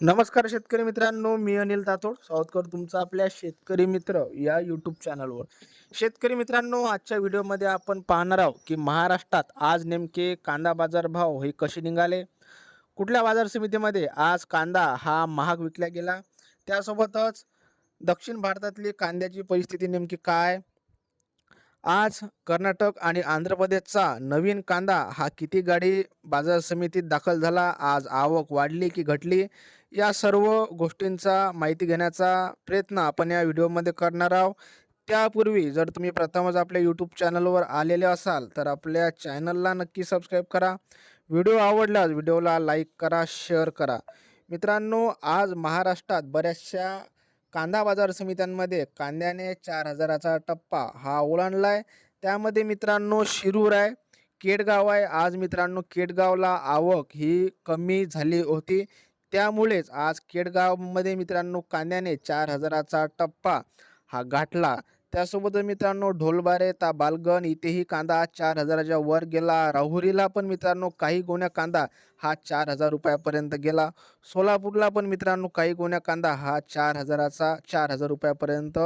नमस्कार शेतकरी मित्रांनो मी अनिल तातोड. सावतकर तुमचा आपल्या शेतकरी मित्र या यूट्यूब चॅनलवर शेतकरी मित्रांनो आजच्या व्हिडिओमध्ये आपण पाहणार आहोत की महाराष्ट्रात आज नेमके कांदा बाजार भाव हे कसे निघाले? कुठल्या बाजार समितीमध्ये आज कांदा हा महाग विकला गेला? त्यासोबतच दक्षिण भारतातली कांद्याची परिस्थिती नेमकी काय? आज कर्नाटक आणि आंध्र प्रदेशचा नवीन कांदा हा किती गाडी बाजार समितीत दाखल झाला? आज आवक वाढली की घटली? या सर्व गोष्टींचा माहिती घेण्याचा प्रयत्न आपण या व्हिडिओमध्ये करणार आहोत. त्यापूर्वी जर तुम्ही प्रथमच आपल्या यूट्यूब चॅनलवर आलेले असाल तर आपल्या चॅनलला नक्की सबस्क्राईब करा. व्हिडिओ आवडल्यास व्हिडिओला लाईक करा शेअर करा. मित्रांनो आज महाराष्ट्रात बऱ्याचशा कांदा बाजार समित्यांमध्ये कांद्याने चार हजाराचा टप्पा हा ओलांडला आहे त्यामध्ये मित्रांनो शिरूर आहे केडगाव आहे. आज मित्रांनो केडगावला आवक ही कमी झाली होती. त्यामुळेच आज केडगावमध्ये मित्रांनो कांद्याने चार हजाराचा टप्पा हा गाठला. त्यासोबत मित्रांनो ढोलबारे ता बालगण इथेही कांदा चार हजाराच्या वर गेला. राहुरीला पण मित्रांनो काही गोण्या कांदा हा चार हजार रुपयापर्यंत गेला. सोलापूरला पण मित्रांनो काही गोण्या कांदा हा चार हजाराचा चार हजार रुपयापर्यंत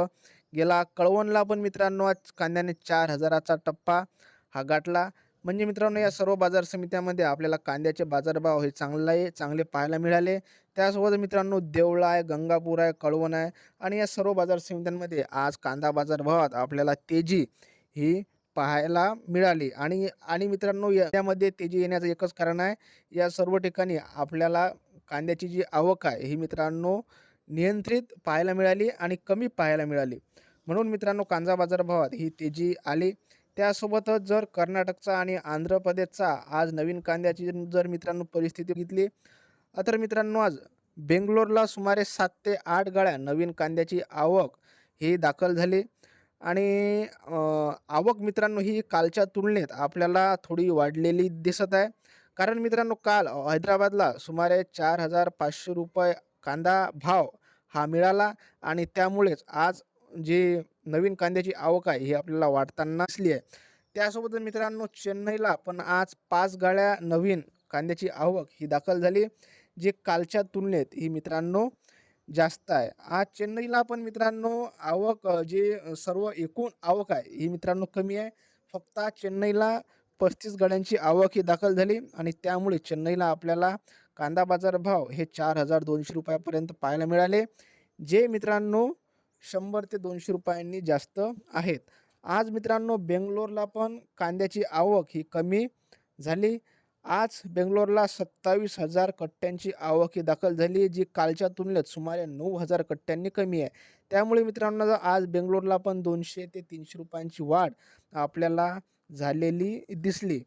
गेला. कळवणला पण मित्रांनो आज कांद्याने चार हजाराचा टप्पा हा गाठला. म्हणजे मित्रांनो या सर्व बाजार समित्यामध्ये आपल्याला कांद्याचे बाजारभाव हे चांगले चांगले पाहायला मिळाले. त्यासोबत मित्रांनो देवळा आहे गंगापूर आहे कळवण आहे आणि या सर्व बाजार समित्यांमध्ये आज कांदा बाजारभावात आपल्याला तेजी ही पाहायला मिळाली. आणि आणि मित्रांनो यामध्ये तेजी येण्याचं एकच कारण आहे या सर्व ठिकाणी आपल्याला कांद्याची जी आवक आहे ही मित्रांनो नियंत्रित पाहायला मिळाली आणि कमी पाहायला मिळाली. म्हणून मित्रांनो कांदा बाजारभावात ही तेजी आली. त्यासोबतच जर कर्नाटकचा आणि आंध्र प्रदेशचा आज नवीन कांद्याची जर मित्रांनो परिस्थिती घेतली तर मित्रांनो आज बेंगलोरला सुमारे सात ते आठ गाड्या नवीन कांद्याची आवक ही दाखल झाली. आणि आवक मित्रांनो ही कालच्या तुलनेत आपल्याला थोडी वाढलेली दिसत आहे. कारण मित्रांनो काल हैदराबादला सुमारे चार हजार पाचशे रुपये कांदा भाव हा मिळाला आणि त्यामुळेच आज जे नवीन कांद्याची आवक आहे ही आपल्याला वाढताना असली आहे. त्यासोबत मित्रांनो चेन्नईला पण आज पाच गाड्या नवीन कांद्याची आवक ही दाखल झाली जे कालच्या तुलनेत ही मित्रांनो जास्त आहे. आज चेन्नईला पण मित्रांनो आवक जे सर्व एकूण आवक आहे ही मित्रांनो कमी आहे. फक्त चेन्नईला पस्तीस गाड्यांची आवक ही दाखल झाली आणि त्यामुळे चेन्नईला आपल्याला कांदा बाजार भाव हे चार हजार दोनशे रुपयापर्यंत पाहायला मिळाले. जे मित्रांनो शंभर ते दोनशे रुपयांनी जास्त आहेत. आज मित्रांनो बेंगलोरला पण कांद्याची आवक ही कमी झाली. आज बेंगलोरला सत्तावीस हजार कट्ट्यांची आवक ही दाखल झाली जी कालच्या तुलनेत सुमारे नऊ हजार कट्ट्यांनी कमी आहे. त्यामुळे मित्रांनो आज बेंगलोरला पण दोनशे ते तीनशे रुपयांची वाढ आपल्याला झालेली दिसली.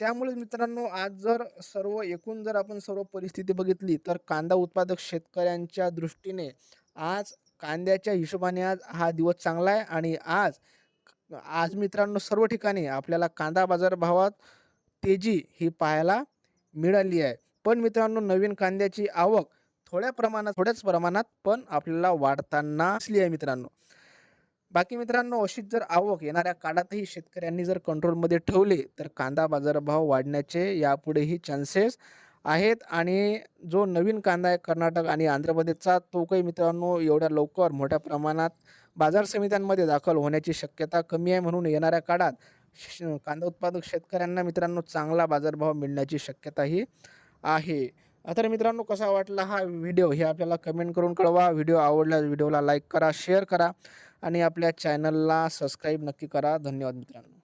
त्यामुळे मित्रांनो आज जर सर्व एकूण जर आपण सर्व परिस्थिती बघितली तर कांदा उत्पादक शेतकऱ्यांच्या दृष्टीने आज कांद्याच्या हिशोबाने आज हा दिवस चांगला आहे आणि आज आज मित्रांनो सर्व ठिकाणी आपल्याला कांदा बाजार भावात तेजी ही पाहायला मिळाली आहे. पण मित्रांनो नवीन कांद्याची आवक थोड्या प्रमाणात थोड्याच प्रमाणात पण आपल्याला वाढताना असली आहे मित्रांनो. बाकी मित्रांनो अशीच जर आवक येणाऱ्या काळातही शेतकऱ्यांनी जर कंट्रोलमध्ये ठेवले तर कांदा बाजारभाव वाढण्याचे यापुढेही चान्सेस आहेत आणि जो नवीन कांदा आहे कर्नाटक आणि आंध्र प्रदेशचा तो काही मित्रांनो एवढ्या लवकर मोठ्या प्रमाणात बाजार समित्यांमध्ये दाखल होण्याची शक्यता कमी आहे म्हणून येणाऱ्या काळात कांदा उत्पादक शेतकऱ्यांना मित्रांनो चांगला बाजारभाव मिळण्याची शक्यताही आहे. तर मित्रांनो कसा वाटला हा व्हिडिओ हे आपल्याला कमेंट करून कळवा. व्हिडिओ आवडल्यास व्हिडिओला लाईक करा शेअर करा आणि आपल्या चॅनलला सबस्क्राईब नक्की करा. धन्यवाद मित्रांनो.